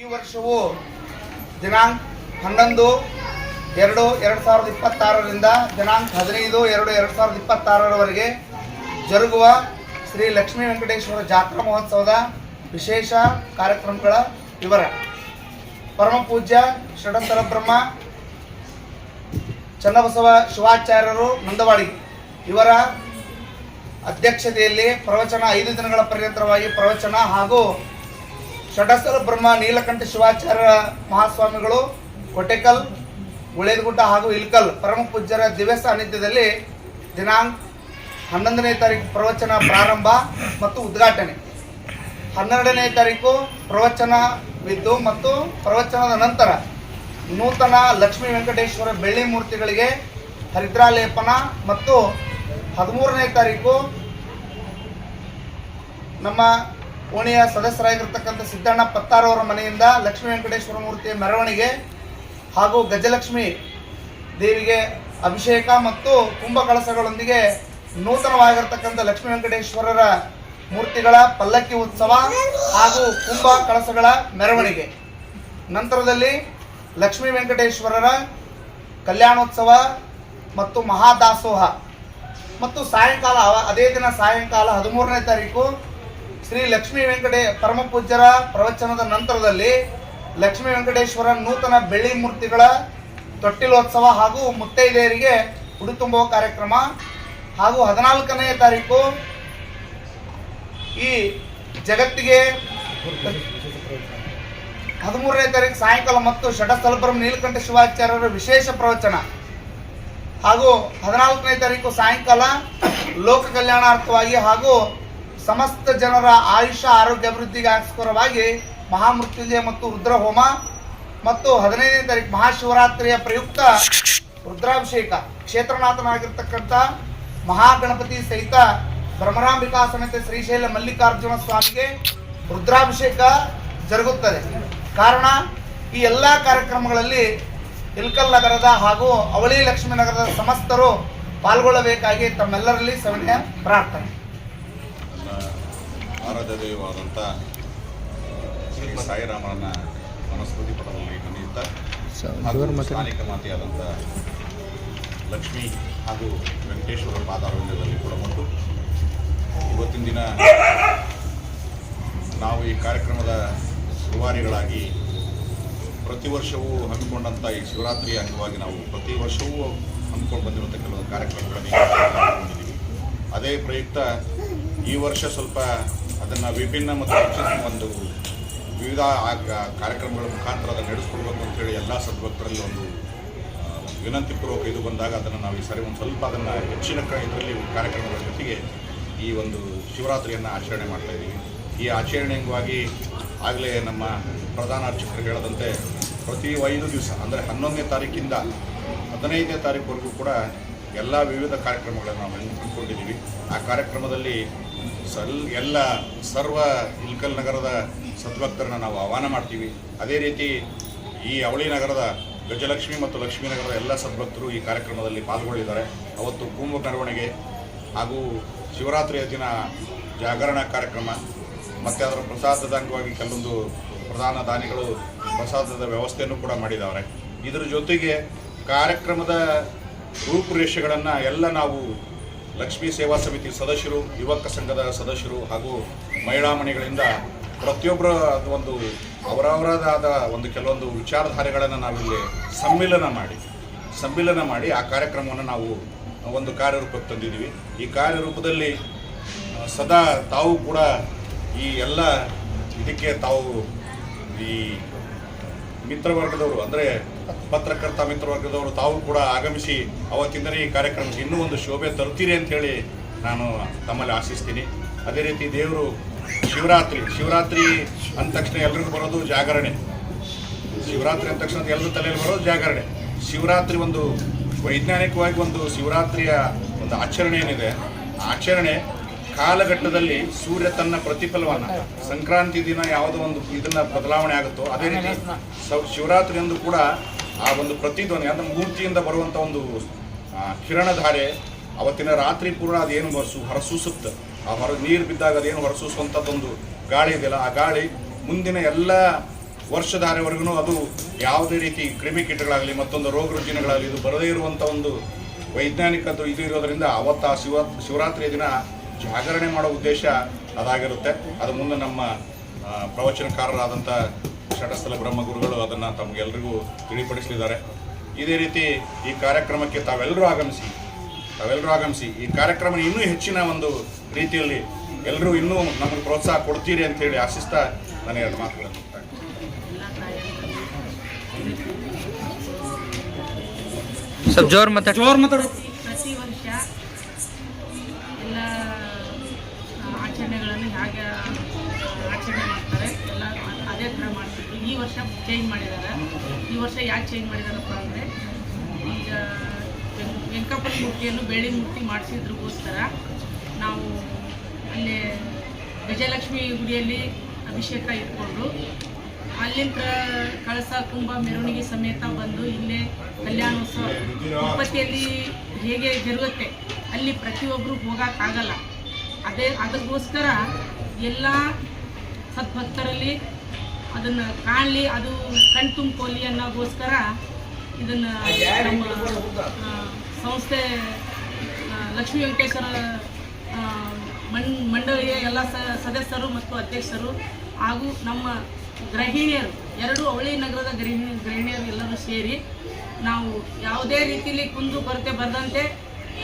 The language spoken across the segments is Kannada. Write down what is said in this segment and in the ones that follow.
ಈ ವರ್ಷವು ದಿನಾಂಕ ಹನ್ನೊಂದು, ಎರಡು ಎರಡು ಸಾವಿರದ ಇಪ್ಪತ್ತಾರರಿಂದ ದಿನಾಂಕ ಹದಿನೈದು, ಎರಡು ಎರಡು ಸಾವಿರದ ಇಪ್ಪತ್ತಾರರವರೆಗೆ ಜರುಗುವ ಶ್ರೀ ಲಕ್ಷ್ಮೀ ವೆಂಕಟೇಶ್ವರ ಜಾತ್ರಾ ಮಹೋತ್ಸವದ ವಿಶೇಷ ಕಾರ್ಯಕ್ರಮಗಳ ವಿವರ. ಪರಮ ಪೂಜ್ಯ ಷಡಸ್ಥಲ ಬ್ರಹ್ಮ ಚನ್ನಬಸವ ಶಿವಾಚಾರ್ಯರು ನಂದವಾಡಿ. ಇವರ ಅಧ್ಯಕ್ಷತೆಯಲ್ಲಿ ಪ್ರವಚನ ಐದು ದಿನಗಳ ಪರ್ಯಂತರವಾಗಿ ಪ್ರವಚನ ಹಾಗೂ ಷಡಸ್ಥಲ ಬ್ರಹ್ಮ, ನೀಲಕಂಠ ಶಿವಾಚಾರ್ಯ ಮಹಾಸ್ವಾಮಿಗಳು, ಕೊಟೆಕಲ್ ಗುಳೇದಗುಡ್ಡ ಹಾಗೂ ಇಲ್ಕಲ್ ಪರಮ ಪೂಜ್ಯರ ದಿವ್ಯ ಸಾನ್ನಿಧ್ಯದಲ್ಲಿ ದಿನಾಂಕ ಹನ್ನೊಂದನೇ ತಾರೀಕು ಪ್ರವಚನ ಪ್ರಾರಂಭ ಮತ್ತು ಉದ್ಘಾಟನೆ. ಹನ್ನೆರಡನೇ ತಾರೀಕು ಪ್ರವಚನವಿದ್ದು ಮತ್ತು ಪ್ರವಚನದ ನಂತರ ನೂತನ ಲಕ್ಷ್ಮೀ ವೆಂಕಟೇಶ್ವರ ಬೆಳ್ಳಿ ಮೂರ್ತಿಗಳಿಗೆ ಹರಿದ್ರಾಲೇಪನ ಮತ್ತು ಹದಿಮೂರನೇ ತಾರೀಕು ನಮ್ಮ ಓಣಿಯ ಸದಸ್ಯರಾಗಿರ್ತಕ್ಕಂಥ ಸಿದ್ದಣ್ಣ ಪತ್ತಾರವರ ಮನೆಯಿಂದ ಲಕ್ಷ್ಮೀ ವೆಂಕಟೇಶ್ವರ ಮೂರ್ತಿಯ ಮೆರವಣಿಗೆ ಹಾಗೂ ಗಜಲಕ್ಷ್ಮಿ ದೇವಿಗೆ ಅಭಿಷೇಕ ಮತ್ತು ಕುಂಭ ಕಳಸಗಳೊಂದಿಗೆ ನೂತನವಾಗಿರ್ತಕ್ಕಂಥ ಲಕ್ಷ್ಮೀ ವೆಂಕಟೇಶ್ವರರ ಮೂರ್ತಿಗಳ ಪಲ್ಲಕ್ಕಿ ಉತ್ಸವ ಹಾಗೂ ಕುಂಭ ಕಳಸಗಳ ಮೆರವಣಿಗೆ. ನಂತರದಲ್ಲಿ ಲಕ್ಷ್ಮೀ ವೆಂಕಟೇಶ್ವರರ ಕಲ್ಯಾಣೋತ್ಸವ ಮತ್ತು ಮಹಾದಾಸೋಹ. ಮತ್ತು ಸಾಯಂಕಾಲ ಅದೇ ದಿನ ಸಾಯಂಕಾಲ ಹದಿಮೂರನೇ ತಾರೀಕು ಶ್ರೀ ಲಕ್ಷ್ಮೀ ವೆಂಕಟೇ ಪರಮ ಪೂಜ್ಯರ ಪ್ರವಚನದ ನಂತರದಲ್ಲಿ ಲಕ್ಷ್ಮೀ ವೆಂಕಟೇಶ್ವರ ನೂತನ ಬೆಳ್ಳಿ ಮೂರ್ತಿಗಳ ತೊಟ್ಟಿಲೋತ್ಸವ ಹಾಗೂ ಮುತ್ತೈದೆಯರಿಗೆ ಹುಡು ತುಂಬುವ ಕಾರ್ಯಕ್ರಮ. ಹಾಗೂ ಹದಿನಾಲ್ಕನೇ ತಾರೀಕು ಈ ಜಗತ್ತಿಗೆ ಹದಿಮೂರನೇ ತಾರೀಕು ಸಾಯಂಕಾಲ ಮತ್ತು ಷಡಸ್ಥಲಪುರಂ ನೀಲಕಂಠ ಶಿವಾಚಾರ್ಯರ ವಿಶೇಷ ಪ್ರವಚನ. ಹಾಗೂ ಹದಿನಾಲ್ಕನೇ ತಾರೀಕು ಸಾಯಂಕಾಲ ಲೋಕ ಕಲ್ಯಾಣಾರ್ಥವಾಗಿ ಹಾಗೂ ಸಮಸ್ತ ಜನರ ಆಯುಷ, ಆರೋಗ್ಯ ಅಭಿವೃದ್ಧಿಗೋಸ್ಕರವಾಗಿ ಮಹಾಮೃತ್ಯುಂಜಯ ಮತ್ತು ರುದ್ರ ಹೋಮ ಮತ್ತು ಹದಿನೈದನೇ ತಾರೀಕು ಮಹಾಶಿವರಾತ್ರಿಯ ಪ್ರಯುಕ್ತ ರುದ್ರಾಭಿಷೇಕ, ಕ್ಷೇತ್ರನಾಥನಾಗಿರ್ತಕ್ಕಂಥ ಮಹಾಗಣಪತಿ ಸಹಿತ ಭ್ರಮರಾಂಬಿಕಾ ಸಮೇತ ಶ್ರೀಶೈಲ ಮಲ್ಲಿಕಾರ್ಜುನ ಸ್ವಾಮಿಗೆ ರುದ್ರಾಭಿಷೇಕ ಜರುಗುತ್ತದೆ. ಕಾರಣ, ಈ ಎಲ್ಲ ಕಾರ್ಯಕ್ರಮಗಳಲ್ಲಿ ಇಲ್ಕಲ್ ನಗರದ ಹಾಗೂ ಅವಳಿ ಲಕ್ಷ್ಮೀ ನಗರದ ಸಮಸ್ತರು ಪಾಲ್ಗೊಳ್ಳಬೇಕಾಗಿ ತಮ್ಮೆಲ್ಲರಲ್ಲಿ ಸವಿನಯ ಪ್ರಾರ್ಥನೆ. ನನ್ನ ಆರಾಧ್ಯ ದೈವವಾದಂಥ ಶ್ರೀ ಸಾಯಿರಾಮನ ಮನಸ್ಮೃತಿ ಪಟದಲ್ಲಿ ನಮಿಯುತ್ತ ಹಾಗೂ ಸ್ಥಾನಿಕ ಮಾತೆಯಾದಂಥ ಲಕ್ಷ್ಮಿ ಹಾಗೂ ವೆಂಕಟೇಶ್ವರ ಪಾದಾರವಿಂದದಲ್ಲಿ ಕೂಡ ಬಂದು ಇವತ್ತಿನ ದಿನ ನಾವು ಈ ಕಾರ್ಯಕ್ರಮದ ಸುವಾರಿಗಳಾಗಿ ಪ್ರತಿ ವರ್ಷವೂ ಹಮ್ಮಿಕೊಂಡಂಥ ಈ ಶಿವರಾತ್ರಿ ಅಂಗವಾಗಿ ನಾವು ಪ್ರತಿ ವರ್ಷವೂ ಹಮ್ಮಿಕೊಂಡು ಬಂದಿರುವಂಥ ಕೆಲವು ಕಾರ್ಯಕ್ರಮಗಳನ್ನು ಅದೇ ಪ್ರಯುಕ್ತ ಈ ವರ್ಷ ಸ್ವಲ್ಪ ಅದನ್ನು ವಿಭಿನ್ನ ಮತ್ತು ಒಂದು ವಿವಿಧ ಕಾರ್ಯಕ್ರಮಗಳ ಮುಖಾಂತರ ಅದನ್ನು ನಡೆಸ್ಕೊಡ್ಬೇಕು ಅಂತೇಳಿ ಎಲ್ಲ ಸದ್ಭಕ್ತರಲ್ಲಿ ಒಂದು ವಿನಂತಿಪೂರ್ವಕ ಇದು ಬಂದಾಗ ಅದನ್ನು ನಾವು ಈ ಸಾರಿ ಒಂದು ಸ್ವಲ್ಪ ಅದನ್ನು ಹೆಚ್ಚಿನ ಇದರಲ್ಲಿ ಕಾರ್ಯಕ್ರಮಗಳ ಜೊತೆಗೆ ಈ ಒಂದು ಶಿವರಾತ್ರಿಯನ್ನು ಆಚರಣೆ ಮಾಡ್ತಾ ಇದ್ದೀವಿ. ಈ ಆಚರಣೆ ಅಂಗವಾಗಿ ಆಗಲೇ ನಮ್ಮ ಪ್ರಧಾನ ಅರ್ಚಕರು ಹೇಳದಂತೆ ಪ್ರತಿ ಐದು ದಿವಸ, ಅಂದರೆ ಹನ್ನೊಂದನೇ ತಾರೀಕಿಂದ ಹದಿನೈದನೇ ತಾರೀಕುವರೆಗೂ ಕೂಡ ಎಲ್ಲ ವಿವಿಧ ಕಾರ್ಯಕ್ರಮಗಳನ್ನು ನಾವು ಹಮ್ಮಿಕೊಂಡಿದ್ದೀವಿ ಆ ಕಾರ್ಯಕ್ರಮದಲ್ಲಿ ಸಲ್, ಎಲ್ಲ ಸರ್ವ ಇಲ್ಕಲ್ ನಗರದ ಸದ್ಭಕ್ತರನ್ನು ನಾವು ಆಹ್ವಾನ ಮಾಡ್ತೀವಿ. ಅದೇ ರೀತಿ ಈ ಅವಳಿ ನಗರದ ಗಜಲಕ್ಷ್ಮಿ ಮತ್ತು ಲಕ್ಷ್ಮೀ ನಗರದ ಎಲ್ಲ ಸದ್ಭಕ್ತರು ಈ ಕಾರ್ಯಕ್ರಮದಲ್ಲಿ ಪಾಲ್ಗೊಳ್ಳಿದ್ದಾರೆ. ಅವತ್ತು ಕುಂಭ ಮೆರವಣಿಗೆ ಹಾಗೂ ಶಿವರಾತ್ರಿಯ ದಿನ ಜಾಗರಣ ಕಾರ್ಯಕ್ರಮ, ಮತ್ತು ಅದರ ಪ್ರಸಾದದ ಅಂಗವಾಗಿ ಕೆಲವೊಂದು ಪ್ರಧಾನ ದಾನಿಗಳು ಪ್ರಸಾದದ ವ್ಯವಸ್ಥೆಯನ್ನು ಕೂಡ ಮಾಡಿದ್ದಾರೆ ಇದರ ಜೊತೆಗೆ ಕಾರ್ಯಕ್ರಮದ ರೂಪುರೇಷೆಗಳನ್ನು ಎಲ್ಲ ನಾವು ಲಕ್ಷ್ಮೀ ಸೇವಾ ಸಮಿತಿ ಸದಸ್ಯರು, ಯುವಕ ಸಂಘದ ಸದಸ್ಯರು ಹಾಗೂ ಮಹಿಳಾ ಮನೆಗಳಿಂದ ಪ್ರತಿಯೊಬ್ಬರ ಒಂದು ಅವರವರದಾದ ಒಂದು ಕೆಲವೊಂದು ವಿಚಾರಧಾರೆಗಳನ್ನು ನಾವಿಲ್ಲಿ ಸಮ್ಮಿಲನ ಮಾಡಿ ಸಮ್ಮಿಲನ ಮಾಡಿ ಆ ಕಾರ್ಯಕ್ರಮವನ್ನು ನಾವು ಒಂದು ಕಾರ್ಯರೂಪಕ್ಕೆ ತಂದಿದ್ದೀವಿ. ಈ ಕಾರ್ಯರೂಪದಲ್ಲಿ ಸದಾ ತಾವು ಕೂಡ ಈ ಎಲ್ಲ ಇದಕ್ಕೆ ತಾವು ಈ ಮಿತ್ರವರ್ಗದವರು, ಅಂದರೆ ಪತ್ರಕರ್ತ ಮಿತ್ರವರ್ಗದವರು ತಾವು ಕೂಡ ಆಗಮಿಸಿ ಅವತ್ತಿಂದ ಈ ಕಾರ್ಯಕ್ರಮಕ್ಕೆ ಇನ್ನೂ ಒಂದು ಶೋಭೆ ಅಂತ ಹೇಳಿ ನಾನು ತಮ್ಮಲ್ಲಿ ಆಶಿಸ್ತೀನಿ. ಅದೇ ರೀತಿ ದೇವರು ಶಿವರಾತ್ರಿ ಶಿವರಾತ್ರಿ ಅಂದ ತಕ್ಷಣ ಎಲ್ರಿಗೂ ಬರೋದು ಜಾಗರಣೆ. ಶಿವರಾತ್ರಿ ಅಂದ ತಕ್ಷಣ ಎಲ್ಲರ ತಲೆಯಲ್ಲಿ ಬರೋದು ಜಾಗರಣೆ. ಶಿವರಾತ್ರಿ ಒಂದು ವೈಜ್ಞಾನಿಕವಾಗಿ ಒಂದು ಶಿವರಾತ್ರಿಯ ಒಂದು ಆಚರಣೆ ಏನಿದೆ? ಆಚರಣೆ ಕಾಲಘಟ್ಟದಲ್ಲಿ ಸೂರ್ಯ ತನ್ನ ಪ್ರತಿಫಲವನ್ನು ಸಂಕ್ರಾಂತಿ ದಿನ ಯಾವುದೋ ಒಂದು ಇದನ್ನ ಬದಲಾವಣೆ ಆಗುತ್ತೋ ಅದೇ ರೀತಿ ಸೌ- ಶಿವರಾತ್ರಿಯಂದು ಕೂಡ ಆ ಒಂದು ಪ್ರತಿಧ್ವನಿ, ಅಂದ್ರೆ ಮೂರ್ತಿಯಿಂದ ಬರುವಂತ ಒಂದು ಕಿರಣಧಾರೆ ಅವತ್ತಿನ ರಾತ್ರಿ ಪೂರ್ಣ ಅದೇನು ಹೊರಸು, ಹೊರಸೂಸುತ್ತೆ. ಆ ಹೊರ, ನೀರು ಬಿದ್ದಾಗ ಅದೇನು ಹೊರಸೂಸುವಂಥದ್ದೊಂದು ಗಾಳಿ ಇದೆಯಲ್ಲ, ಆ ಗಾಳಿ ಮುಂದಿನ ಎಲ್ಲ ವರ್ಷಧಾರೆವರೆಗೂ ಅದು ಯಾವುದೇ ರೀತಿ ಕ್ರಿಮಿಕೀಟಗಳಾಗಲಿ ಮತ್ತೊಂದು ರೋಗ ರುಜಿನಗಳಾಗಲಿ, ಇದು ಬರದೇ ಇರುವಂಥ ಒಂದು ವೈಜ್ಞಾನಿಕದ್ದು ಇದು ಇರೋದರಿಂದ ಅವತ್ತು ಆ ಶಿವ, ಶಿವರಾತ್ರಿಯ ದಿನ ಜಾಗರಣೆ ಮಾಡೋ ಉದ್ದೇಶ ಅದಾಗಿರುತ್ತೆ. ಅದು ಮುಂದೆ ನಮ್ಮ ಪ್ರವಚನಕಾರರಾದಂಥ ಷಟಸ್ಥಲ ಬ್ರಹ್ಮಗುರುಗಳು ಅದನ್ನು ತಮಗೆಲ್ಲರಿಗೂ ತಿಳಿಪಡಿಸಲಿದ್ದಾರೆ. ಇದೇ ರೀತಿ ಈ ಕಾರ್ಯಕ್ರಮಕ್ಕೆ ತಾವೆಲ್ಲರೂ ಆಗಮಿಸಿ ತಾವೆಲ್ಲರೂ ಆಗಮಿಸಿ ಈ ಕಾರ್ಯಕ್ರಮ ಇನ್ನೂ ಹೆಚ್ಚಿನ ಒಂದು ರೀತಿಯಲ್ಲಿ ಎಲ್ಲರೂ ಇನ್ನೂ ನಮಗೆ ಪ್ರೋತ್ಸಾಹ ಕೊಡ್ತೀರಿ ಅಂತ ಹೇಳಿ ಆಶಿಸ್ತಾ ನಾನು ಎರಡು ಮಾತುಗಳನ್ನು ಜೋರ್ ಮಾತಾಡ ಜೋರ್ ಮಾತಾಡು ವರ್ಷ ಚೇಂಜ್ ಮಾಡಿದ್ದಾರೆ. ಈ ವರ್ಷ ಯಾಕೆ ಚೇಂಜ್ ಮಾಡಿದಾರಪ್ಪ ಅಂದರೆ, ಈಗ ವೆಂಕಪ್ಪನ ಮೂರ್ತಿಯನ್ನು ಬೇಳಿ ಮೂರ್ತಿ ಮಾಡಿಸಿದ್ರಿಗೋಸ್ಕರ ನಾವು ಅಲ್ಲಿ ವಿಜಯಲಕ್ಷ್ಮಿ ಗುಡಿಯಲ್ಲಿ ಅಭಿಷೇಕ ಇಟ್ಕೊಂಡು ಅಲ್ಲಿಂದ ಕಳಸ, ಕುಂಭ, ಮೆರವಣಿಗೆ ಸಮೇತ ಬಂದು ಇಲ್ಲೇ ಕಲ್ಯಾಣೋತ್ಸವ ತಿರುಪತಿಯಲ್ಲಿ ಹೇಗೆ ಜರುಗುತ್ತೆ, ಅಲ್ಲಿ ಪ್ರತಿಯೊಬ್ಬರು ಹೋಗೋಕ್ಕಾಗಲ್ಲ. ಅದೇ, ಅದಕ್ಕೋಸ್ಕರ ಎಲ್ಲ ಸದ್ಭಕ್ತರಲ್ಲಿ ಅದನ್ನು ಕಾಣಲಿ ಅದು ಕಣ್ ಅನ್ನೋಗೋಸ್ಕರ ಇದನ್ನು ನಮ್ಮ ಸಂಸ್ಥೆ ಲಕ್ಷ್ಮೀ ವೆಂಕಟೇಶ್ವರ ಆ, ಮಂಡಳಿಯ ಎಲ್ಲ ಸದಸ್ಯರು ಮತ್ತು ಅಧ್ಯಕ್ಷರು ಹಾಗೂ ನಮ್ಮ ಗೃಹಿಣಿಯರು ಎರಡು ಅವಳಿ ನಗರದ ಗೃಹಿಣಿ ಗೃಹಿಣಿಯರು ಎಲ್ಲರೂ ಸೇರಿ ನಾವು ಯಾವುದೇ ರೀತಿಯಲ್ಲಿ ಕುಂದು ಕೊರತೆ ಬರದಂತೆ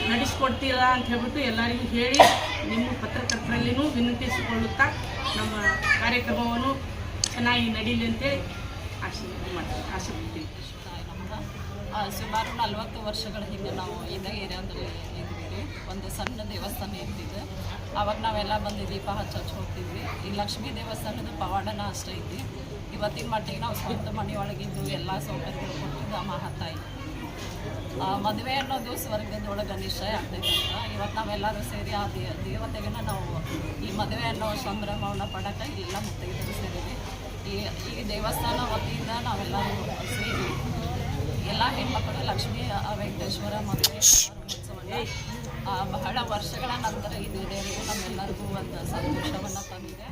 ನಡೆಸ್ಕೊಡ್ತೀರಾ ಅಂತ ಹೇಳ್ಬಿಟ್ಟು ಎಲ್ಲರಿಗೂ ಹೇಳಿ ನಿಮ್ಮ ಪತ್ರಕರ್ತರಲ್ಲಿಯೂ ವಿನಂತಿಸಿಕೊಳ್ಳುತ್ತಾ ನಮ್ಮ ಕಾರ್ಯಕ್ರಮವನ್ನು ಚೆನ್ನಾಗಿ ನಡೀಲಿ ಅಂತ ಆಶೆ ಮಾಡ್ತೀವಿ ಆಶೆ ಸುಮಾರು ನಲವತ್ತು ವರ್ಷಗಳ ಹಿಂದೆ ನಾವು ಇದೇ ಏರಿಯಾದಲ್ಲಿ ಇದ್ವಿ ಒಂದು ಸಣ್ಣ ದೇವಸ್ಥಾನ ಇದ್ದಿದ್ದು. ಅವಾಗ ನಾವೆಲ್ಲ ಬಂದು ದೀಪ ಹಚ್ಚಿ ಹೋಗ್ತಿದ್ವಿ. ಈ ಲಕ್ಷ್ಮೀ ದೇವಸ್ಥಾನದ ಪವಾಡನ ಅಷ್ಟೇ ಇದ್ವಿ. ಇವತ್ತಿನ ಮಟ್ಟಿಗೆ ನಾವು ಸ್ವಂತ ಮನೆಯೊಳಗಿದ್ದು ಎಲ್ಲ ಸೌಕರ್ಯಗಳು ಕೊಟ್ಟಿದ್ದು ಆ ಆ, ಮದುವೆ ಅನ್ನೋದು ಸ್ವರ್ಗದೊಳಗೆ ನಿಶ್ಚಯ ಆಗ್ತೈತೆ ಅಂತ. ಇವತ್ತು ನಾವೆಲ್ಲರೂ ಸೇರಿ ಆ ದೇವತೆಗೆ ದೇವತೆಗನ ನಾವು ಈ ಮದುವೆ ಅನ್ನೋ ಸಂಭ್ರಮವನ್ನು ಪಡಕ್ಕೆ ಎಲ್ಲ ಮುತ್ತೈದರು ಸೇರಿವಿ ಈ ದೇವಸ್ಥಾನ ವತಿಯಿಂದ ನಾವೆಲ್ಲರೂ ಸೇರಿ ಎಲ್ಲ ಹೆಣ್ಮಕ್ಕಳು ಲಕ್ಷ್ಮೀ, ವೆಂಕಟೇಶ್ವರ ಮತ್ತೆ ಬಹಳ ವರ್ಷಗಳ ನಂತರ ಇದು ದೇವರಿಗೆ ನಮ್ಮೆಲ್ಲರಿಗೂ ಒಂದು ಸಂತೋಷವನ್ನು ತಂದಿದೆ.